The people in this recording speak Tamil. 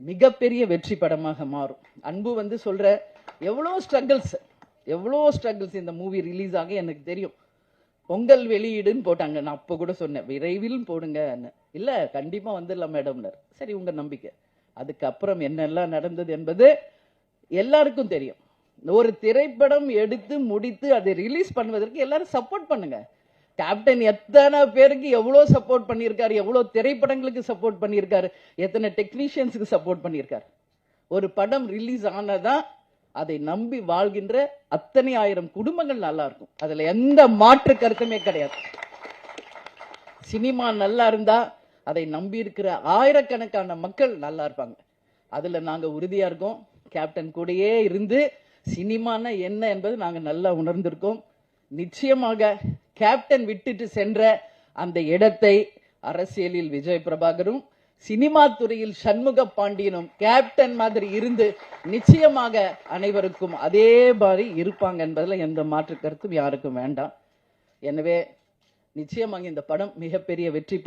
மிகப்பெரிய வெற்றி படமாக மாறும். அன்பு வந்து சொல்ற எவ்வளோ ஸ்ட்ரகிள்ஸ் எவ்வளோ ஸ்ட்ரகிள்ஸ் இந்த மூவி ரிலீஸ் ஆக எனக்கு தெரியும். பொங்கல் வெளியீடுன்னு போட்டாங்க. நான் அப்போ கூட சொன்னேன் விரைவில் போடுங்க இல்லை கண்டிப்பாக வந்துடலாம் மேடம்னர். சரி உங்கள் நம்பிக்கை. அதுக்கப்புறம் என்னெல்லாம் நடந்தது என்பது எல்லாருக்கும் தெரியும். ஒரு திரைப்படம் எடுத்து முடித்து அதை ரிலீஸ் பண்ணுவதற்கு எல்லாரும் சப்போர்ட் பண்ணுங்க. கேப்டன் எத்தனை பேருக்கு எவ்வளோ சப்போர்ட் பண்ணியிருக்காரு எவ்வளோ திரைப்படங்களுக்கு சப்போர்ட் பண்ணியிருக்காரு எத்தனை டெக்னீஷியன்ஸுக்கு சப்போர்ட் பண்ணியிருக்காரு. ஒரு படம் ரிலீஸ் ஆனதான் அதை நம்பி வாழ்கின்ற அத்தனை ஆயிரம் குடும்பங்கள் நல்லா இருக்கும் அதில் எந்த மாற்று கருத்துமே கிடையாது. சினிமா நல்லா இருந்தா அதை நம்பி இருக்கிற ஆயிரக்கணக்கான மக்கள் நல்லா இருப்பாங்க. அதுல நாங்க உறுதியா இருக்கோம். கேப்டன் கூடயே இருந்து சினிமானா என்ன என்பது நாங்க நல்லா உணர்ந்திருக்கோம். நிச்சயமாக கேப்டன் விட்டுட்டு சென்ற அந்த இடத்தை அரசியலில் விஜய் பிரபாகரும் சினிமா துறையில் சண்முக பாண்டியனும் கேப்டன் மாதிரி இருந்து நிச்சயமாக அனைவருக்கும் அதே மாதிரி இருப்பாங்க என்பதுல எந்த மாற்று கருத்தும் யாருக்கும் வேண்டாம். எனவே நிச்சயமாக இந்த படம் மிகப்பெரிய வெற்றி